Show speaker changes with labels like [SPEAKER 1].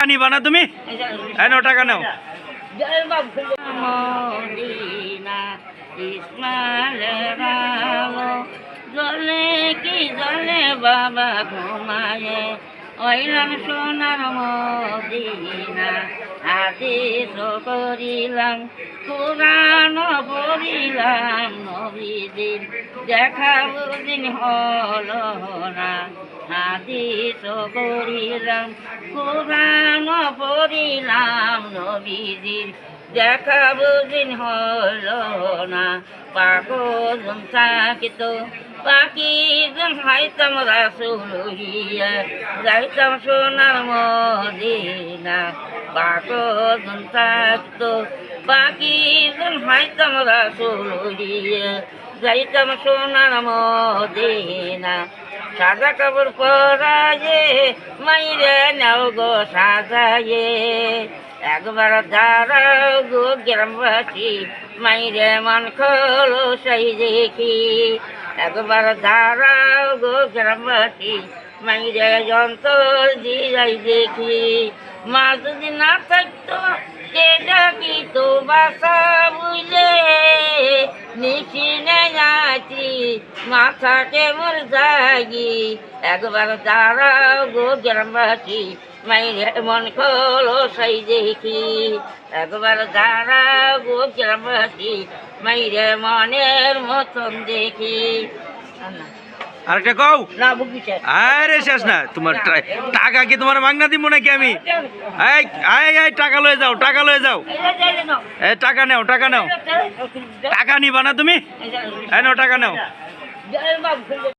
[SPEAKER 1] নিবা না তুমি? নাও, টাকা নাও।
[SPEAKER 2] জলে কি জলে বাবা ঘুমায়ে ওইলাম সোনার মদিনা আদেশ করিলাম কোরআন পড়িলাম নবীদের দেখা দিন হল না আদেশ করিলাম কোরআন পড়িলাম নবীদের দেখা বুঝিন হল না। পাগল থাকিত পাখি হাইতাম রাসুলিয়া যাইতাম সোনার মদিনা। পাগল থাকিত পাখি হাইতাম রাসুলিয়া যাইতাম সোনার মদিনা সাদা কাপড় পরায়ে, মাইরে নাও গো সাজায়ে। একবার দাঁড়াও গো গ্রামবাসী, মাইরে মন খোলো সেই দেখি। একবার দাঁড়াও গো গ্রামবাসী, মাইরে যন্তর দিয়াই দেখি। মা যদি না থাকতো, কে ডাকি তো বাসা বুঝলে নিশিনে যাচ্ছি মাথাকে মোর জাগি? একবার দাঁড়াও গো গ্রামবাসী, মাইরে মন খোলো সাই দেখি। একবার দাঁড়াও গো গ্রামবাসী, মাইরে মনের মতন দেখি।
[SPEAKER 1] আরেকটা কও আরে শেষ না তোমার টাকা কি তোমার মাগনা দিব নাকি আমি এই টাকা লয়ে যাও টাকা লয়ে যাও এই টাকা নাও টাকা নাও টাকা নিবা না তুমি এই নাও টাকা নাও